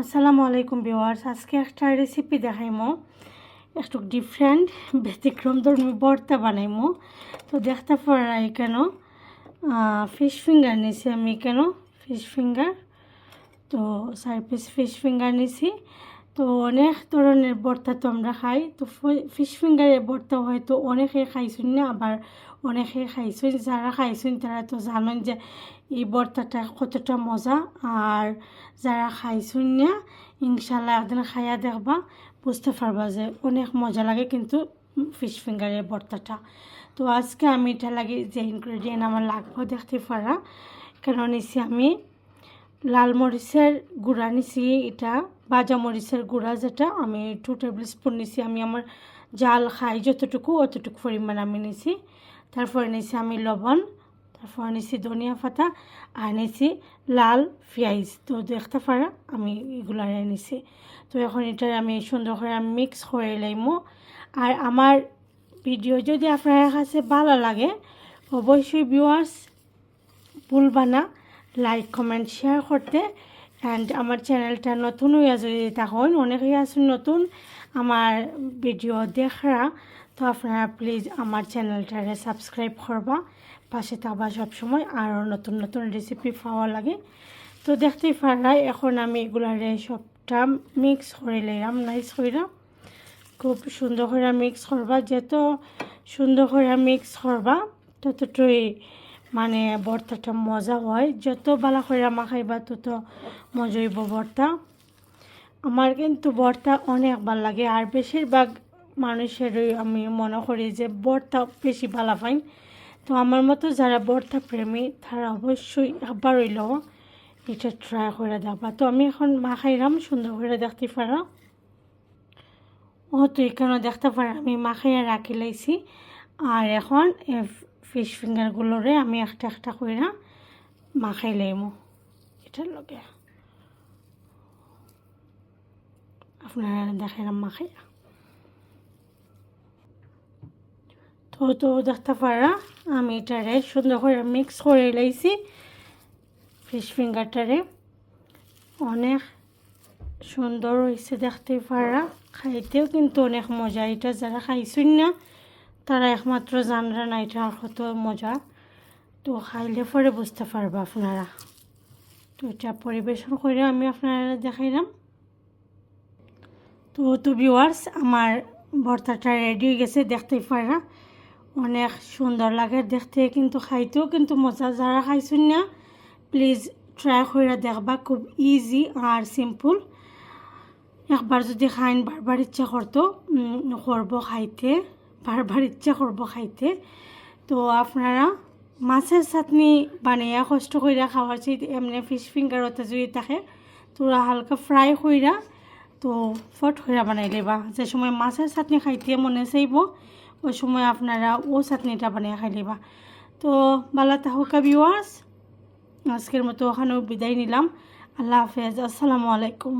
আসসালামু আলাইকুম ভিওয়ার্স আজকে একটা রেসিপি দেখাইমো। একটু ডিফারেন্ট ব্যতিক্রম ধর্মী ভর্তা বানাইমো। তো দেখতে পারাই কেন ফিশ ফিঙ্গার নিছি আমি কেন ফিশ ফিঙ্গার তো চার পিস ফিশ ফিঙ্গার নিছি। তো অনেক ধরনের ভর্তা তো আমরা খাই। তো ফিশ ফিঙ্গারের ভর্তা হয়তো অনেকে খাইছুন না, আবার অনেকে খাইছুন। যারা খাইছুন তারা তো জানেন যে এই ভর্তাটা কতটা মজা। আর যারা খাইছুন না ইনশাল্লাহ একদিন খাইয়া দেখবা, বুঝতে পারবা যে অনেক মজা লাগে কিন্তু ফিশ ফিঙ্গারের ভর্তাটা। তো আজকে আমি এটা লাগে যে ইনগ্রেডিয়েন্ট আমার লাগবে দেখতে পারা। কেন নিছি আমি লাল মরিচের গুঁড়া নিছি এটা, বাজা মরিচের গুঁড়া যেটা, আমি টু টেবিল স্পুন নিছি, আমি আমার জাল খাই যতটুকু, অতটুকু পরিমাণ আমি নিছি। তারপরে নিছি আমি লবণ, তারপর নিছি ধনিয়া পাতা, আর নিছি লাল পেঁয়াজ। তো দেখতে পারা, আমি এগুলার নিছি। তো এখন এটা আমি সুন্দর করে আমি মিক্স করে লাইমো। আর আমার ভিডিও যদি আপনার কাছে ভালো লাগে, অবশ্যই ভিউয়ার্স ভুলবা না। লাইক কমেন্ট শেয়ার করতে। অ্যান্ড আমার চ্যানেলটা নতুন হইয়া যদি তখন অনেকেই আছেন নতুন, আমার ভিডিও দেখা তো আপনারা প্লিজ আমার চ্যানেলটারে সাবস্ক্রাইব করবা। পাশে থাকবা সবসময়, আরও নতুন নতুন রেসিপি পাওয়া লাগে। তো দেখতেই পারাই এখন আমি এগুলারে সবটা মিক্স করে লাইলাম নাইস কইরা খুব সুন্দর করে মিক্স করবা, যত সুন্দর করে মিক্স করবা ততটুই মানে ভর্তাটা মজা হয়। যত বালা করে মাখাইবা তত মজা হইব ভর্তা। আমার কিন্তু ভর্তা অনেক ভালো লাগে। আর বেশিরভাগ মানুষেরই আমি মনে করি যে ভর্তা বেশি ভালো পাই তো আমার মতো যারা ভর্তা প্রেমী, তারা অবশ্যই একবার হইল এটা ট্রাই করে দেবা তো আমি এখন মাখাইলাম, সুন্দর করে দেখতে পারা। ও, তো এখানে দেখতে পারা, আমি মাখাইয়া রাখি লাইছি। আর এখন ফিশ ফিঙ্গারগুলোরে আমি একটা একটা করে মাখাই লাইমো। এটার লগে। আপনারা দেখাইলাম মাখাইয়া তো তো দেখতে পারা, আমি এটারে সুন্দর করে মিক্স করে লাইছি। ফিশ ফিঙ্গারটারে অনেক সুন্দর হয়েছে দেখতে পারা। খাইতেও কিন্তু অনেক মজা। এটা যারা খাইছুন না তারা একমাত্র জানরা না এটা কত মজা। তো খাইলে পরে বুঝতে পারব আপনারা। তো এটা পরিবেশন করে আমি আপনারা দেখাইলাম। তো তো ভিওয়ার্স আমার ভর্তাটা রেডি হয়ে গেছে দেখতেই পারা। অনেক সুন্দর লাগে দেখতে, কিন্তু খাইতেও কিন্তু মজা। যারা খাইছেন না প্লিজ ট্রাই করে দেখবা, খুব ইজি আর সিম্পল একবার যদি খাইন, বারবার ইচ্ছা করতো করব খাইতে। বারবার ইচ্ছা করব খাইতে। তো আপনারা মাছের চাটনি বানিয়ে কষ্ট কইরা খাওয়ার চাই এমনি ফিশ ফিঙ্গারতে যদি থাকে তোরা হালকা ফ্রাই কইরা, তো ফট কইরা বানাই লেবা যে সময় মাছের চাটনি খাইতে মনে চাইব, ওই সময় আপনারা ও চাটনিটা বানিয়ে খাই লেবা তো বালা তাহকা বিওয়াস আজকের মতো ওখানেও বিদায় নিলাম। আল্লাহ হাফেজ। আসসালামু আলাইকুম।